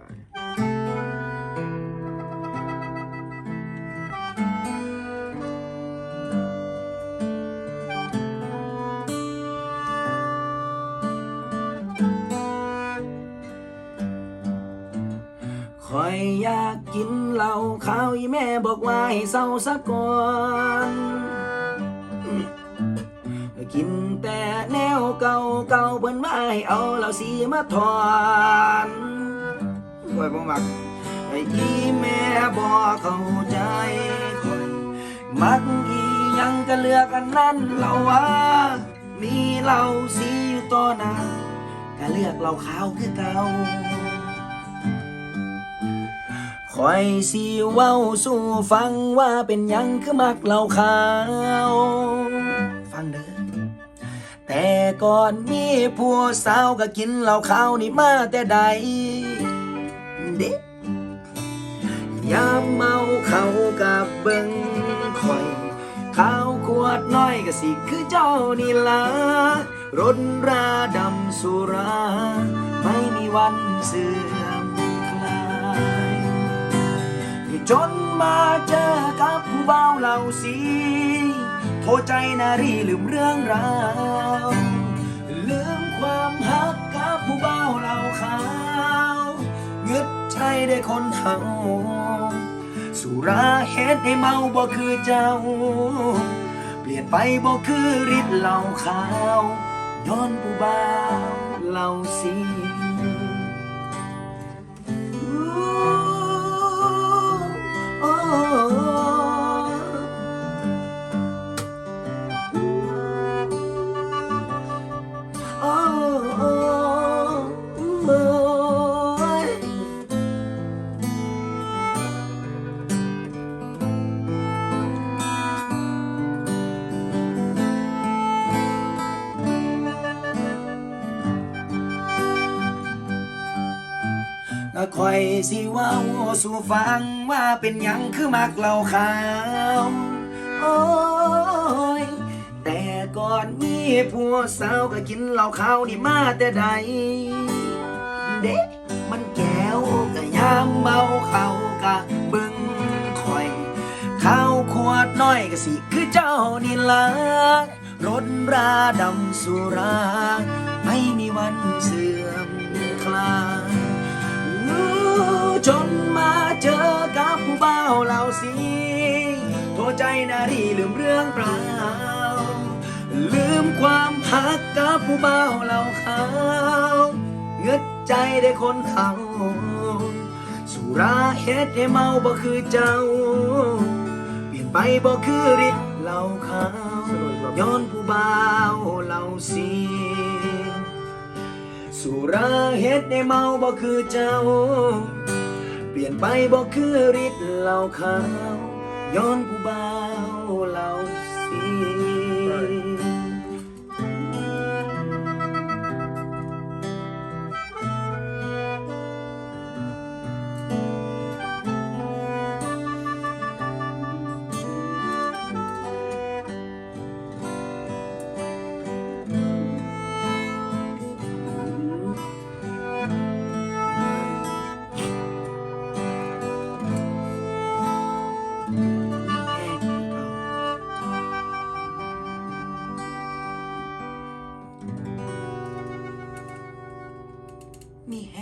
ว่าคอยอยากกินเหล้าข้าวอีแม่บอกว่าให้เศร้าสักก่อนกินแต่แนวเก่าเก่าเพิ่นว่าให้เอาเหล่าสีมาถอน ไว้บ่มักไอ้อีแม่บ่เข้าใจคอยมักอียังก็เลือกอันนั้นเราว่า มีเหล่าสีอยู่ต่อหน้าก็เลือกเหล่าขาวคือเก่าคอยสิเว้าสู่ฟังว่าเป็นยังคือมักเหล่าขาว ฟังเด้อแต่ก่อนมีผัวสาวก็กินเหล้าขาวนี่มาแต่ใด เด็กยามเมาเขากับเบิงคอยข้าวขวดน้อยก็สิคือเจ้านี่ละรนราดำสุรา ไม่มีวันเสื่อมคลายจนมาเจอกับผู้บ่าวเหล่าสีโทษใจนารีลืมเรื่องราว ลืมความหักกับผู้บ่าวเหล่าขาว ได้คนเฮาสุราเฮ็ดให้เมาบ่คือเจ้า เปลี่ยนไปบ่คือฤทธิ์เหล่าขาวย้อนผู้บ่าวเหล่าสี คอยสิว่าสู่ฟังว่าเป็นหยังคือมักเหล่าขาว โอ้ย แต่ก่อนมีผัวสาวก็กินเหล้าขาวนี่มาแต่ใด เด็กมันแก้วก็ยามเมาเขากะเบึงคอยข้าวขวดน้อยก็สิคือเจ้านี่ละรถราดำสุรา ไม่มีวันเสื่อมคลาย จนมาเจอกับผู้บ่าวเหล่าสีโทษใจนารีลืมเรื่องเปล่า ลืมความหักกับผู้บ่าวเหล่าขาวเงึดใจได้คนเขาสุราเฮ็ดให้เมาบ่คือเจ้า เปลี่ยนไปบ่คือฤทธิ์เหล่าขาวย้อนผู้บ่าวเหล่าสี สุราเฮ็ดในเมาบ่คือเจ้า เปลี่ยนไปบ่คือฤทธิ์เหล่าขาวย้อนผู้บ่าวเหล่าสี มีแฮ